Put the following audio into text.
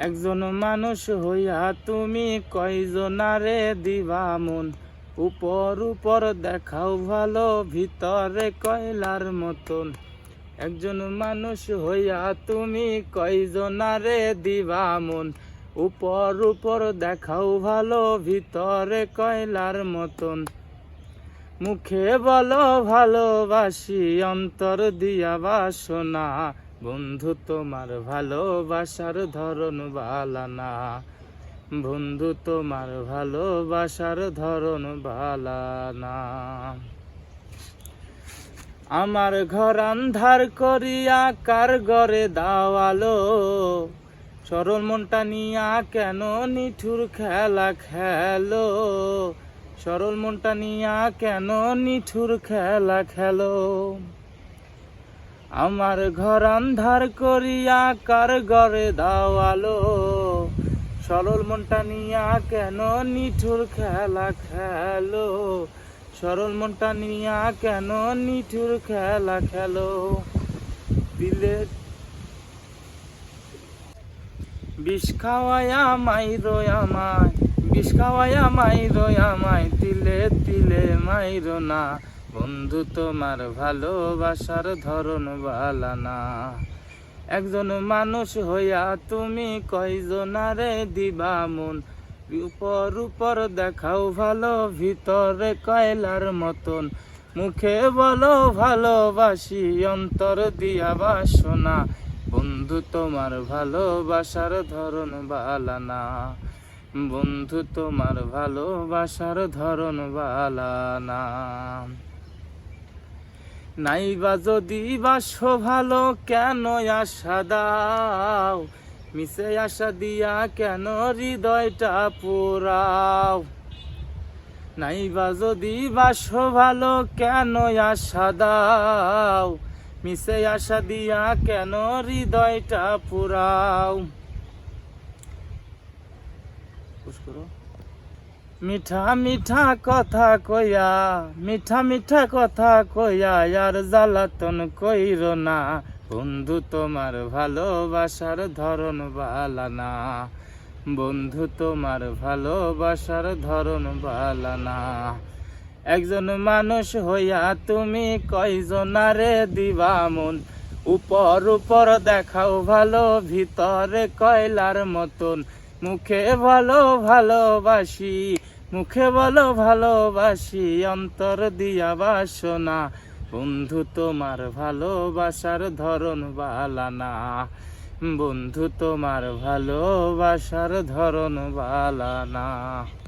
একজন মানুষ হইয়া তুমি কয়জনারে দিবা মন? উপর উপর দেখাও ভালো, ভিতরে কয়লার মতন। একজন মানুষ হইয়া তুমি কয়জনারে দিবা মন? উপর উপর দেখাও ভালো, ভিতরে কয়লার মতন। মুখে বলো ভালোবাসি, অন্তর দিয়া বাসনা। বন্ধু, তোমার ভালোবাসার ধরন বালানা। বন্ধু, তোমার ভালোবাসার ধরন বালানা। আমার ঘর আন্ধার করিয়া কার ঘরে দাওয়ালো? সরল মনটা নিয়া কেন নিঠুর খেলা খেলো? সরল মনটা নিয়া কেন নিঠুর খেলা খেলো? আমার ঘর আন্ধার করিয়া কার ঘরে দাওয়ালো। সরল মনটা নিয়া কেন নিঠুর খেলা খেলো? সরল মনটা নিয়া কেন নিঠুর খেলা খেলো? দিলে বিষ খাওয়ায়া মাইরো আমায়। বিষ খাওয়ায়া মাইরো আমায়। তিলে তিলে মাইরো না। বন্ধু, তোমার ভালোবাসার ধরন বালানা একজন মানুষ হইয়া তুমি কয়জনারে দিবা মন? উপর উপর দেখাও ভালো, ভিতরে কয়লার মতন। মুখে বলো, ভালোবাসি, অন্তর দিয়া বাসনা। বন্ধু, তোমার ভালোবাসার ধরন বালানা বন্ধু, তোমার ভালোবাসার ধরন বালানা নাইবা যদি বাসো ভালো কেন আশা দাও? মিশে আশা দিয়া কেন হৃদয়টা পোড়াও? নাইবা যদি বাসো ভালো কেন আশা দাও? মিশে আশা দিয়া কেন হৃদয়টা করো। মিঠা মিঠা কথা কইয়া, মিঠা মিঠা কথা কইয়া, আর জ্বালাতন কইর না। বন্ধু, তোমার ভালোবাসার ধরন বালানা বন্ধু, তোমার ভালোবাসার ধরন বালানা একজন মানুষ হইয়া তুমি কয়জনারে দিবা মন উপর উপর দেখাও ভালো, ভিতরে কয়লার মতন। মুখে ভালো ভালোবাসি মুখে বলো ভালোবাসি, অন্তর দিয়া বাসনা। বন্ধু, তোমার ভালোবাসার ধরন বালানা। বন্ধু, তোমার ভালোবাসার ধরন বালানা।